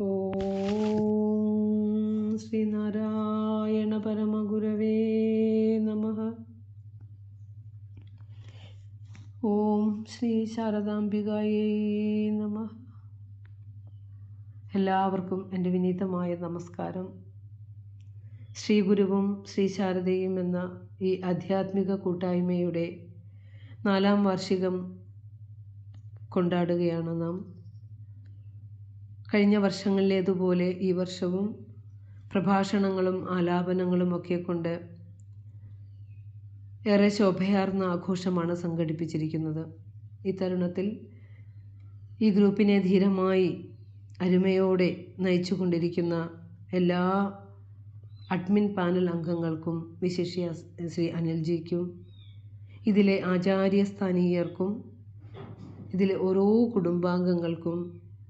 ഓം ശ്രീനാരായണ പരമഗുരവേ നമ. ഓം ശ്രീ ശാരദാംബികായേ നമ. എല്ലാവർക്കും എന്റെ വിനീതമായ നമസ്കാരം. ശ്രീ ഗുരുവും ശ്രീ ശാരദയും എന്ന ഈ ആധ്യാത്മിക കൂട്ടായ്മയുടെ നാലാം വാർഷികം കൊണ്ടാടുകയാണ് നാം. കഴിഞ്ഞ വർഷങ്ങളിലേതുപോലെ ഈ വർഷവും പ്രഭാഷണങ്ങളും ആലാപനങ്ങളും ഒക്കെ കൊണ്ട് ഏറെ ശോഭയാർന്ന ആഘോഷമാണ് സംഘടിപ്പിച്ചിരിക്കുന്നത്. ഈ തരുണത്തിൽ ഈ ഗ്രൂപ്പിനെ ധീരമായി അരുമയോടെ നയിച്ചുകൊണ്ടിരിക്കുന്ന എല്ലാ അഡ്മിൻ പാനൽ അംഗങ്ങൾക്കും വിശിഷ്യ ശ്രീ അനിൽജിക്കും ഇതിലെ ആചാര്യസ്ഥാനീയർക്കും ഇതിലെ ഓരോ കുടുംബാംഗങ്ങൾക്കും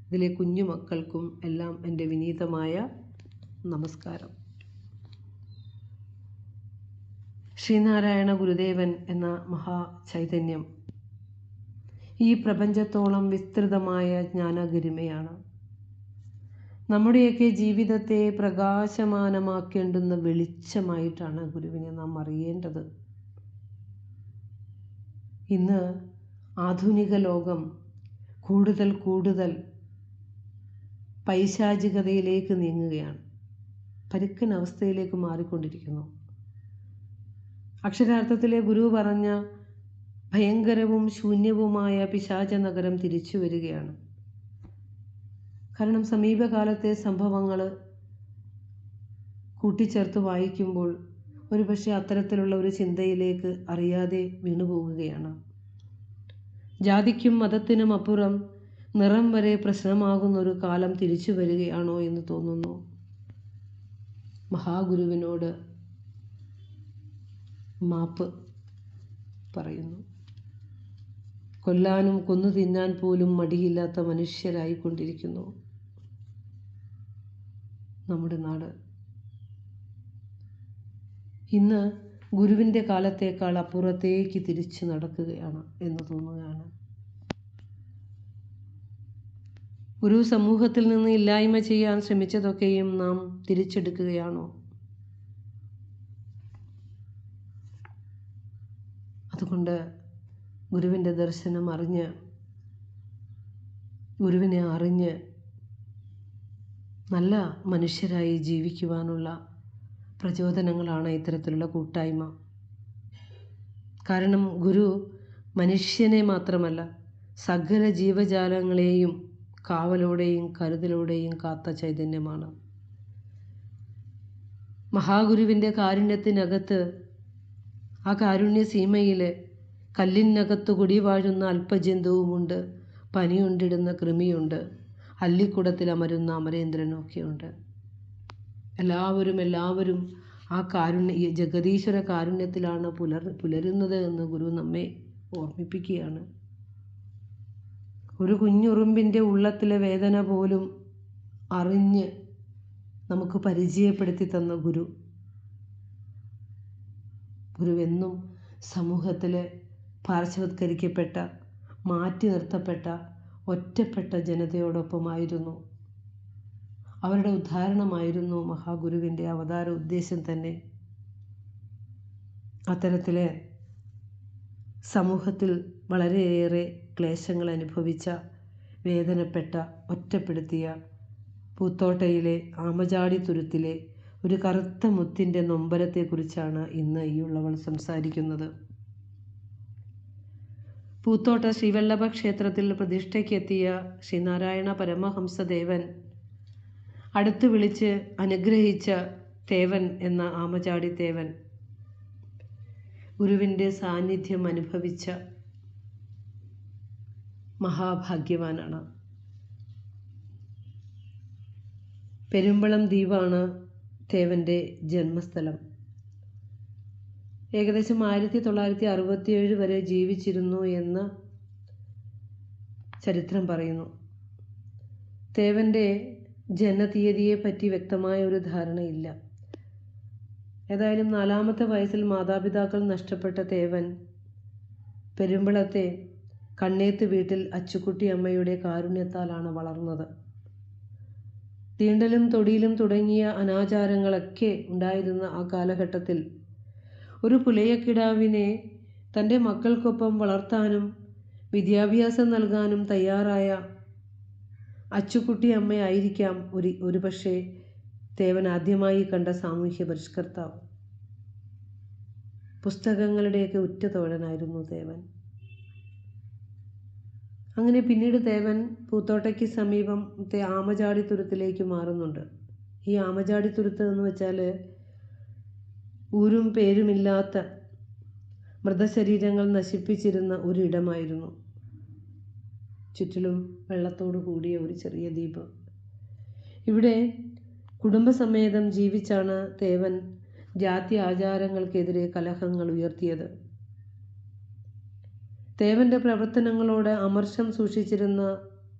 ഇതിലെ കുഞ്ഞു മക്കൾക്കും എല്ലാം എന്റെ വിനീതമായ നമസ്കാരം. ശ്രീനാരായണ ഗുരുദേവൻ എന്ന മഹാ ചൈതന്യം ഈ പ്രപഞ്ചത്തോളം വിസ്തൃതമായ ജ്ഞാനഗരിമയാണ്. നമ്മുടെയൊക്കെ ജീവിതത്തെ പ്രകാശമാനമാക്കേണ്ടുന്ന വെളിച്ചമായിട്ടാണ് ഗുരുവിനെ നാം അറിയേണ്ടത്. ഇന്ന് ആധുനിക ലോകം കൂടുതൽ കൂടുതൽ പൈശാചികതയിലേക്ക് നീങ്ങുകയാണ്. പരുക്കൻ അവസ്ഥയിലേക്ക് മാറിക്കൊണ്ടിരിക്കുന്നു. അക്ഷരാർത്ഥത്തിലെ ഗുരു പറഞ്ഞ ഭയങ്കരവും ശൂന്യവുമായ പിശാച നഗരം തിരിച്ചു വരികയാണ്. കാരണം സമീപകാലത്തെ സംഭവങ്ങൾ കൂട്ടിച്ചേർത്ത് വായിക്കുമ്പോൾ ഒരുപക്ഷെ അത്തരത്തിലുള്ള ഒരു ചിന്തയിലേക്ക് അറിയാതെ വീണുപോകുകയാണ് ജാതിക്കും മതത്തിനും അപ്പുറം നിറം വരെ പ്രശ്നമാകുന്ന ഒരു കാലം തിരിച്ചു വരികയാണോ എന്ന് തോന്നുന്നു. മഹാഗുരുവിനോട് മാപ്പ് പറയുന്നു. കൊല്ലാനും കൊന്നു തിന്നാൻ പോലും മടിയില്ലാത്ത മനുഷ്യരായിക്കൊണ്ടിരിക്കുന്നു നമ്മുടെ നാട്. ഇന്ന് ഗുരുവിന്റെ കാലത്തേക്കാൾ അപ്പുറത്തേക്ക് തിരിച്ചു നടക്കുകയാണ് എന്ന് തോന്നുകയാണ്. ഒരു സമൂഹത്തിൽ നിന്ന് ഇല്ലായ്മ ചെയ്യാൻ ശ്രമിച്ചതൊക്കെയും നാം തിരിച്ചെടുക്കുകയാണോ? അതുകൊണ്ട് ഗുരുവിന്റെ ദർശനം അറിഞ്ഞ് ഗുരുവിനെ അറിഞ്ഞ് നല്ല മനുഷ്യരായി ജീവിക്കുവാനുള്ള പ്രചോദനങ്ങളാണ് ഇത്തരത്തിലുള്ള കൂട്ടായ്മ. കാരണം ഗുരു മനുഷ്യനെ മാത്രമല്ല സകല ജീവജാലങ്ങളെയും കാവലോടെയും കരുതലോടെയും കാത്ത ചൈതന്യമാണ്. മഹാഗുരുവിന്റെ കാരുണ്യത്തിനകത്ത് ആ കാരുണ്യ സീമയിൽ കല്ലിനകത്ത് കുടിവാഴുന്ന അല്പജന്തുവുമുണ്ട്. പനിയുണ്ടിടുന്ന കൃമിയുണ്ട്. അല്ലിക്കുടത്തിൽ അമരുന്ന അമരേന്ദ്രനൊക്കെയുണ്ട്. എല്ലാവരും എല്ലാവരും ആ കാരുണ്യ ജഗതീശ്വര കാരുണ്യത്തിലാണ് പുലർ പുലരുന്നത് എന്ന് ഗുരു നമ്മെ ഓർമ്മിപ്പിക്കുകയാണ്. ഒരു കുഞ്ഞുറുമ്പിന്റെ ഉള്ളത്തിലെ വേദന പോലും അറിഞ്ഞ് നമുക്ക് പരിചയപ്പെടുത്തി തന്ന ഗുരു. ഗുരുവെന്നും സമൂഹത്തിലെ പാർശ്വവത്കരിക്കപ്പെട്ട മാറ്റി നിർത്തപ്പെട്ട ഒറ്റപ്പെട്ട ജനതയോടൊപ്പമായിരുന്നു. അവരുടെ ഉദ്ധാരണമായിരുന്നു മഹാഗുരുവിന്റെ അവതാര ഉദ്ദേശം തന്നെ. അത്തരത്തിലെ സമൂഹത്തിൽ വളരെയേറെ ക്ലേശങ്ങൾ അനുഭവിച്ച വേദനപ്പെട്ട ഒറ്റപ്പെടുത്തിയ പൂത്തോട്ടയിലെ ആമചാടി തുരുത്തിലെ ഒരു കറുത്ത മുത്തിന്റെ നൊമ്പരത്തെക്കുറിച്ചാണ് ഇന്ന് ഈ ഉള്ളവൾ സംസാരിക്കുന്നത്. പൂത്തോട്ട ശ്രീവല്ലഭ ക്ഷേത്രത്തിൽ പ്രതിഷ്ഠയ്ക്കെത്തിയ ശ്രീനാരായണ പരമഹംസദേവൻ അടുത്തു വിളിച്ച് അനുഗ്രഹിച്ച തേവൻ എന്ന ആമചാടി തേവൻ ഗുരുവിന്റെ സാന്നിധ്യം അനുഭവിച്ച മഹാഭാഗ്യവാനാണ്. പെരുമ്പളം ദ്വീപാണ് തേവന്റെ ജന്മസ്ഥലം. ഏകദേശം ആയിരത്തി തൊള്ളായിരത്തി അറുപത്തിയേഴ് വരെ ജീവിച്ചിരുന്നു എന്ന് ചരിത്രം പറയുന്നു. തേവന്റെ ജനതീയതിയെ പറ്റി വ്യക്തമായ ഒരു ധാരണയില്ല. ഏതായാലും നാലാമത്തെ വയസ്സിൽ മാതാപിതാക്കൾ നഷ്ടപ്പെട്ട തേവൻ പെരുമ്പളത്തെ കണ്ണേത്ത് വീട്ടിൽ അച്ചുക്കുട്ടി അമ്മയുടെ കാരുണ്യത്താലാണ് വളർന്നത്. തീണ്ടലും തൊടിയിലും തുടങ്ങിയ അനാചാരങ്ങളൊക്കെ ഉണ്ടായിരുന്ന ആ കാലഘട്ടത്തിൽ ഒരു പുലയക്കിടാവിനെ തന്റെ മക്കൾക്കൊപ്പം വളർത്താനും വിദ്യാഭ്യാസം നൽകാനും തയ്യാറായ അച്ചുക്കുട്ടി അമ്മയായിരിക്കാം ഒരു ഒരു പക്ഷേ തേവൻ ആദ്യമായി കണ്ട സാമൂഹ്യ പരിഷ്കർത്താവ്. പുസ്തകങ്ങളുടെയൊക്കെ ഉറ്റ തോഴനായിരുന്നു അങ്ങനെ പിന്നീട് ദേവൻ പൂത്തോട്ടയ്ക്ക് സമീപത്തെ ആമചാടിത്തുരുത്തിലേക്ക് മാറുന്നുണ്ട്. ഈ ആമചാടി തുരുത്ത് എന്ന് വെച്ചാൽ ഊരും പേരുമില്ലാത്ത മൃതശരീരങ്ങൾ നശിപ്പിച്ചിരുന്ന ഒരിടമായിരുന്നു. ചുറ്റിലും വെള്ളത്തോട് കൂടിയ ഒരു ചെറിയ ദ്വീപ് ഇവിടെ കുടുംബസമേതം ജീവിച്ചാണ് ദേവൻ ജാതി ആചാരങ്ങൾക്കെതിരെ കലഹങ്ങൾ ഉയർത്തിയത്. തേവന്റെ പ്രവർത്തനങ്ങളോട് അമർഷം സൂക്ഷിച്ചിരുന്ന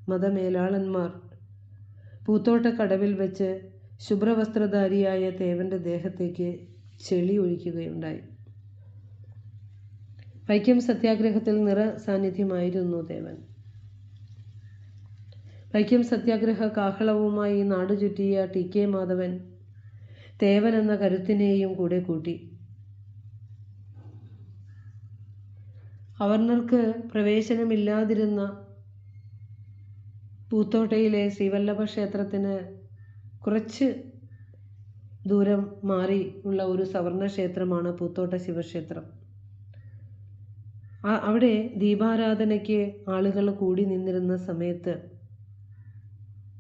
മതമേലാളന്മാർ പൂത്തോട്ടക്കടവിൽ വെച്ച് ശുഭ്രവസ്ത്രധാരിയായ ദേവന്റെ ദേഹത്തേക്ക് ചെളി ഒഴിക്കുകയുണ്ടായി. വൈക്കം സത്യാഗ്രഹത്തിൽ നിറ സാന്നിധ്യമായിരുന്നു ദേവൻ. വൈക്കം സത്യാഗ്രഹ കാഹളവുമായി നാടുചുറ്റിയ ടി കെ മാധവൻ ദേവൻ എന്ന കരുത്തിനെയും കൂടെ കൂട്ടി. അവർണർക്ക് പ്രവേശനമില്ലാതിരുന്ന പൂത്തോട്ടയിലെ ശ്രീവല്ലഭ ക്ഷേത്രത്തിന് കുറച്ച് ദൂരം മാറി ഉള്ള ഒരു സവർണ ക്ഷേത്രമാണ് പൂത്തോട്ട ശിവക്ഷേത്രം. അവിടെ ദീപാരാധനയ്ക്ക് ആളുകൾ കൂടി നിന്നിരുന്ന സമയത്ത്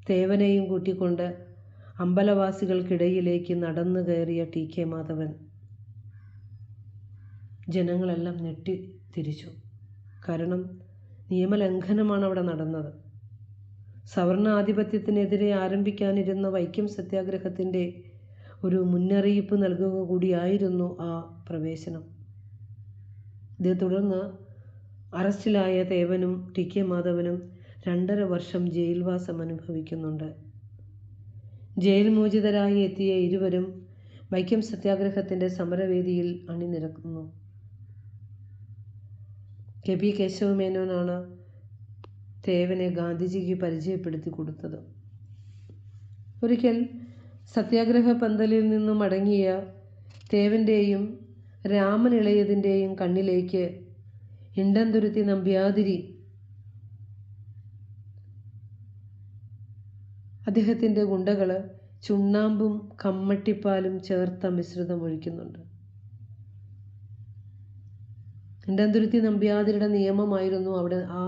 തേവനെയും കൂട്ടിക്കൊണ്ട് അമ്പലവാസികൾക്കിടയിലേക്ക് നടന്നു കയറിയ ടി കെ മാധവൻ ജനങ്ങളെല്ലാം ഞെട്ടി. തിരിച്ചു. കാരണം നിയമലംഘനമാണ് അവിടെ നടന്നത്. സവർണാധിപത്യത്തിനെതിരെ ആരംഭിക്കാനിരുന്ന വൈക്കം സത്യാഗ്രഹത്തിന്റെ ഒരു മുന്നറിയിപ്പ് നൽകുക കൂടിയായിരുന്നു ആ പ്രവേശനം. ഇതേ തുടർന്ന് അറസ്റ്റിലായ തേവനും ടി. കെ. മാധവനും രണ്ടര വർഷം ജയിൽവാസം അനുഭവിക്കുന്നുണ്ട്. ജയിൽ മോചിതരായി എത്തിയ ഇരുവരും വൈക്കം സത്യാഗ്രഹത്തിന്റെ സമരവേദിയിൽ അണിനിരക്കുന്നു. കെ പി കേശവമേനോനാണ് തേവനെ ഗാന്ധിജിക്ക് പരിചയപ്പെടുത്തി കൊടുത്തത്. ഒരിക്കൽ സത്യാഗ്രഹ പന്തലിൽ നിന്നും മടങ്ങിയ തേവന്റെയും രാമൻ ഇളയതിന്റെയും കണ്ണിലേക്ക് ഇണ്ടന്തുരുത്തി നമ്പ്യാതിരി അദ്ദേഹത്തിന്റെ ഗുണ്ടകൾ ചുണ്ണാമ്പും കമ്മട്ടിപ്പാലും ചേർത്ത മിശ്രിതം ഒഴിക്കുന്നുണ്ട്. ഇണ്ടംതുരുത്തി നമ്പ്യാതിരിയുടെ നിയമമായിരുന്നു അവിടെ ആ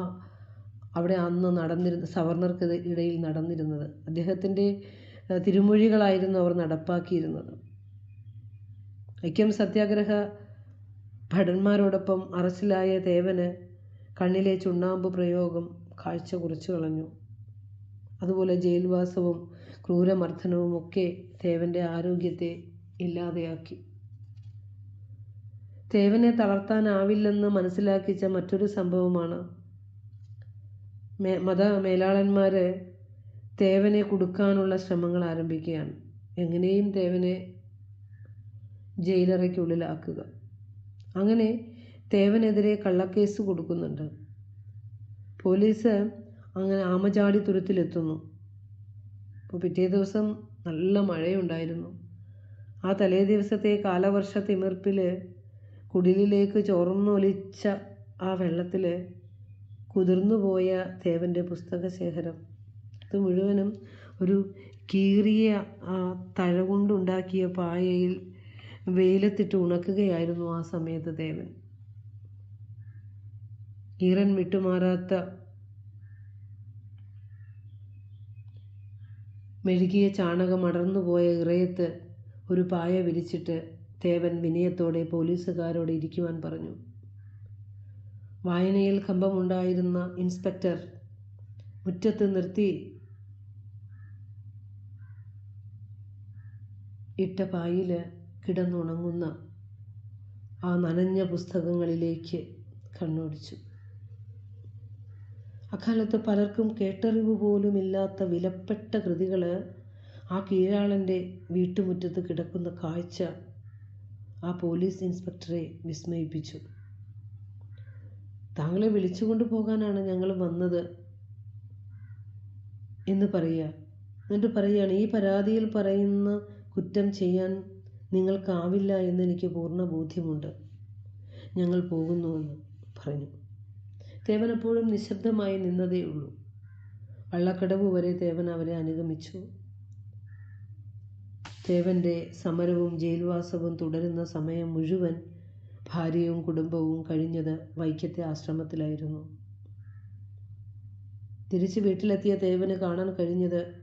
അവിടെ അന്ന് നടന്നിരുന്ന സവർണർക്ക് ഇടയിൽ നടന്നിരുന്നത്. അദ്ദേഹത്തിന്റെ തിരുമൊഴികളായിരുന്നു അവർ നടപ്പാക്കിയിരുന്നത്. ഐക്യം സത്യാഗ്രഹ ഭടന്മാരോടൊപ്പം അറസ്റ്റിലായ തേവന് കണ്ണിലെ ചുണ്ണാമ്പ് പ്രയോഗം കാഴ്ച കുറിച്ചു കളഞ്ഞു. അതുപോലെ ജയിൽവാസവും ക്രൂരമർദ്ദനവും ഒക്കെ തേവന്റെ ആരോഗ്യത്തെ ഇല്ലാതെയാക്കി. തേവനെ തളർത്താനാവില്ലെന്ന് മനസ്സിലാക്കിച്ച മറ്റൊരു സംഭവമാണ്. മത മേലാളന്മാർ തേവനെ കൊടുക്കാനുള്ള ശ്രമങ്ങൾ ആരംഭിക്കുകയാണ്. എങ്ങനെയും തേവനെ ജയിലറയ്ക്കുള്ളിലാക്കുക. അങ്ങനെ തേവനെതിരെ കള്ളക്കേസ് കൊടുക്കുന്നുണ്ട്. പോലീസ് അങ്ങനെ ആമചാടി തുരത്തിലെത്തുന്നു. അപ്പോൾ പിറ്റേ ദിവസം നല്ല മഴയുണ്ടായിരുന്നു. ആ തലേ ദിവസത്തെ കാലവർഷ തിമിർപ്പിൽ കുടിലിലേക്ക് ചോർന്നൊലിച്ച ആ വെള്ളത്തിൽ കുതിർന്നുപോയ പുസ്തക ശേഖരം അത് മുഴുവനും ഒരു കീറിയ ആ തഴ കൊണ്ടുണ്ടാക്കിയ പായയിൽ വെയിലത്തിട്ട് ഉണക്കുകയായിരുന്നു ആ സമയത്ത് ദേവൻ. ഈറൻ വിട്ടുമാറാത്ത മെഴുകിയ ചാണകം അടർന്നുപോയ ഇറയത്ത് ഒരു പായ വിരിച്ചിട്ട് ദേവൻ വിനയത്തോടെ പോലീസുകാരോട് ഇരിക്കുവാൻ പറഞ്ഞു. വായനയിൽ കമ്പമുണ്ടായിരുന്ന ഇൻസ്പെക്ടർ മുറ്റത്ത് നിർത്തി ഇട്ട പായിൽ കിടന്നുണങ്ങുന്ന ആ നനഞ്ഞ പുസ്തകങ്ങളിലേക്ക് കണ്ണോടിച്ചു. അക്കാലത്ത് പലർക്കും കേട്ടറിവ് പോലുമില്ലാത്ത വിലപ്പെട്ട കൃതികൾ ആ കീഴാളന്റെ വീട്ടുമുറ്റത്ത് കിടക്കുന്ന കാഴ്ച ആ പോലീസ് ഇൻസ്പെക്ടറെ വിസ്മയിപ്പിച്ചു. താങ്കളെ വിളിച്ചുകൊണ്ട് പോകാനാണ് ഞങ്ങൾ വന്നത് എന്ന് പറയുക. എന്നിട്ട് പറയുകയാണ് ഈ പരാതിയിൽ പറയുന്ന കുറ്റം ചെയ്യാൻ നിങ്ങൾക്കാവില്ല എന്ന് എനിക്ക് പൂർണ ബോധ്യമുണ്ട്. ഞങ്ങൾ പോകുന്നുവെന്ന് പറഞ്ഞു. തേവൻ നിശബ്ദമായി നിന്നതേ ഉള്ളൂ. വള്ളക്കടവ് വരെ തേവൻ അവരെ അനുഗമിച്ചു. തേവന്റെ സമരവും ജയിൽവാസവും തുടരുന്ന സമയം മുഴുവൻ ഭാര്യയും കുടുംബവും കഴിഞ്ഞത് വൈക്കത്തെ ആശ്രമത്തിലായിരുന്നു. തിരിച്ച് വീട്ടിലെത്തിയ ദേവന് കാണാൻ കഴിഞ്ഞത്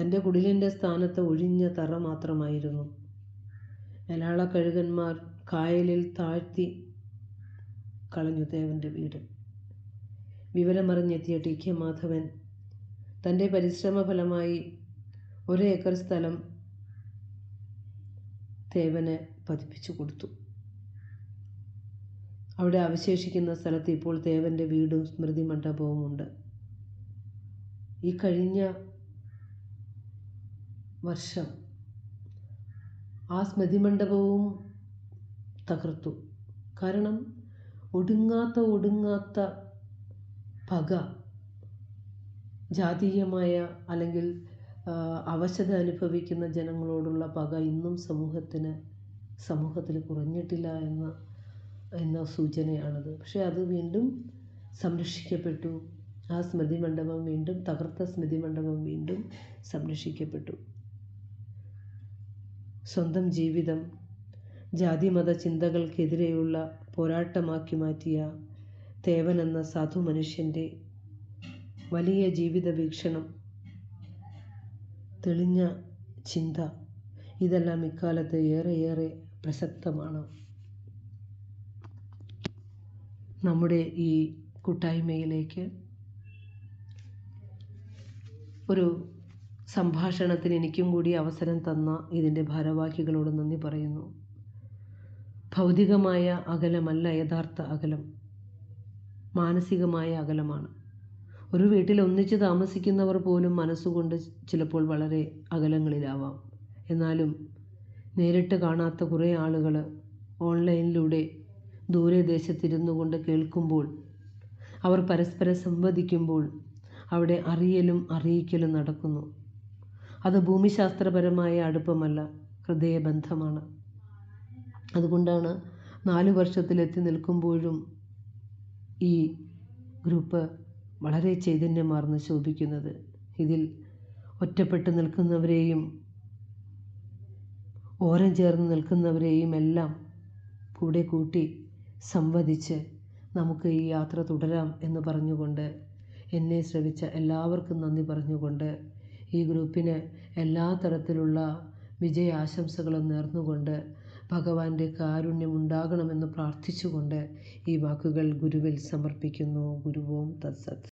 തന്റെ കുടിലിന്റെ സ്ഥാനത്ത് ഒഴിഞ്ഞ തറ മാത്രമായിരുന്നു. മലയാള കഴുകന്മാർ കായലിൽ താഴ്ത്തി കളഞ്ഞു ദേവന്റെ വീട്. വിവരമറിഞ്ഞെത്തിയ ടി. കെ. മാധവൻ തന്റെ പരിശ്രമഫലമായി ഒരു ഏക്കർ സ്ഥലം തേവന് പതിപ്പിച്ചു കൊടുത്തു. അവിടെ അവശേഷിക്കുന്ന സ്ഥലത്ത് ഇപ്പോൾ ദേവന്റെ വീടും സ്മൃതി മണ്ഡപവും ഉണ്ട് ഈ കഴിഞ്ഞ വർഷം ആ സ്മൃതി മണ്ഡപവും തകർത്തു. കാരണം ഒടുങ്ങാത്ത ഒടുങ്ങാത്ത പക ജാതീയമായ അല്ലെങ്കിൽ അവശത അനുഭവിക്കുന്ന ജനങ്ങളോടുള്ള പക ഇന്നും സമൂഹത്തിന് സമൂഹത്തിൽ കുറഞ്ഞിട്ടില്ല എന്ന എന്ന സൂചനയാണത്. പക്ഷേ അത് വീണ്ടും സംരക്ഷിക്കപ്പെട്ടു. ആ സ്മൃതി മണ്ഡപം വീണ്ടും തകർത്ത സ്മൃതി മണ്ഡപം വീണ്ടും സംരക്ഷിക്കപ്പെട്ടു. സ്വന്തം ജീവിതം ജാതിമത ചിന്തകൾക്കെതിരെയുള്ള പോരാട്ടമാക്കി മാറ്റിയ തേവൻ എന്ന സാധു മനുഷ്യന്റെ വലിയ ജീവിത വീക്ഷണം തെളിഞ്ഞ ചിന്ത. ഇതെല്ലാം ഇക്കാലത്ത് ഏറെയേറെ പ്രസക്തമാണ്. നമ്മുടെ ഈ കൂട്ടായ്മയിലേക്ക് ഒരു സംഭാഷണത്തിന് എനിക്കും കൂടി അവസരം തന്ന ഇതിന്റെ ഭാരവാഹികളോട് നന്ദി പറയുന്നു. ഭൗതികമായ അകലമല്ല യഥാർത്ഥ അകലം. മാനസികമായ അകലമാണ്. ഒരു വീട്ടിൽ ഒന്നിച്ച് താമസിക്കുന്നവർ പോലും മനസ്സുകൊണ്ട് ചിലപ്പോൾ വളരെ അകലങ്ങളിലാവാം. എന്നാലും നേരിട്ട് കാണാത്ത കുറേ ആളുകൾ ഓൺലൈനിലൂടെ ദൂരെ ദേശത്തിരുന്നു കൊണ്ട് കേൾക്കുമ്പോൾ അവർ പരസ്പരം സംവദിക്കുമ്പോൾ അവിടെ അറിയലും അറിയിക്കലും നടക്കുന്നു. അത് ഭൂമിശാസ്ത്രപരമായ അടുപ്പമല്ല ഹൃദയബന്ധമാണ്. അതുകൊണ്ടാണ് നാലു വർഷത്തിലെത്തി നിൽക്കുമ്പോഴും ഈ ഗ്രൂപ്പ് വളരെ ചൈതന്യമാർന്ന് ശോഭിക്കുന്നത്. ഇതിൽ ഒറ്റപ്പെട്ട് നിൽക്കുന്നവരെയും ഓരം ചേർന്ന് നിൽക്കുന്നവരെയും എല്ലാം കൂടെ കൂട്ടി സംവദിച്ച് നമുക്ക് ഈ യാത്ര തുടരാം എന്ന് പറഞ്ഞുകൊണ്ട് എന്നെ ശ്രവിച്ച എല്ലാവർക്കും നന്ദി പറഞ്ഞുകൊണ്ട് ഈ ഗ്രൂപ്പിന് എല്ലാ തരത്തിലുള്ള വിജയാശംസകളും നേർന്നുകൊണ്ട് ഭഗവാന്റെ കാരുണ്യം ഉണ്ടാകണമെന്ന് പ്രാർത്ഥിച്ചുകൊണ്ട് ഈ വാക്കുകൾ ഗുരുവിൽ സമർപ്പിക്കുന്നു. ഗുരുവോം തത്സത്.